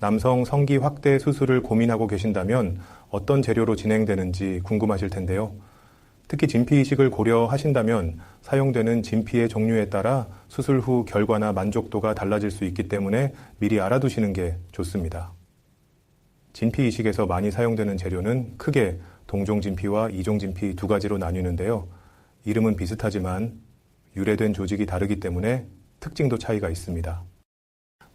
남성 성기 확대 수술을 고민하고 계신다면 어떤 재료로 진행되는지 궁금하실 텐데요. 특히 진피 이식을 고려하신다면 사용되는 진피의 종류에 따라 수술 후 결과나 만족도가 달라질 수 있기 때문에 미리 알아두시는 게 좋습니다. 진피 이식에서 많이 사용되는 재료는 크게 동종 진피와 이종 진피 두 가지로 나뉘는데요. 이름은 비슷하지만 유래된 조직이 다르기 때문에 특징도 차이가 있습니다.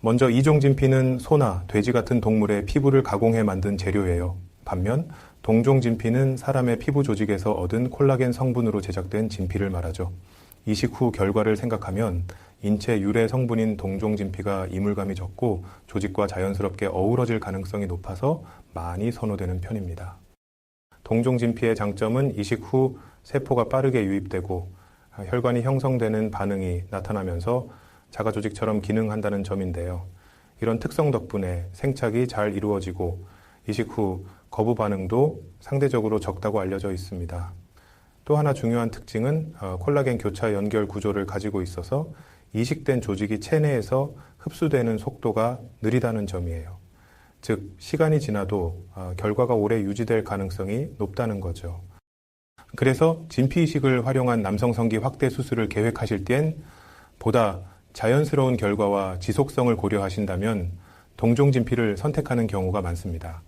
먼저 이종 진피는 소나 돼지 같은 동물의 피부를 가공해 만든 재료예요. 반면 동종 진피는 사람의 피부 조직에서 얻은 콜라겐 성분으로 제작된 진피를 말하죠. 이식 후 결과를 생각하면 인체 유래 성분인 동종 진피가 이물감이 적고 조직과 자연스럽게 어우러질 가능성이 높아서 많이 선호되는 편입니다. 동종 진피의 장점은 이식 후 세포가 빠르게 유입되고 혈관이 형성되는 반응이 나타나면서 자가 조직처럼 기능한다는 점인데요. 이런 특성 덕분에 생착이 잘 이루어지고 이식 후 거부 반응도 상대적으로 적다고 알려져 있습니다. 또 하나 중요한 특징은 어, 콜라겐 교차 연결 구조를 가지고 있어서 이식된 조직이 체내에서 흡수되는 속도가 느리다는 점이에요. 즉, 시간이 지나도 어, 결과가 오래 유지될 가능성이 높다는 거죠. 그래서 진피 이식을 활용한 남성 성기 확대 수술을 계획하실 땐 보다 자연스러운 결과와 지속성을 고려하신다면 동종 진피를 선택하는 경우가 많습니다.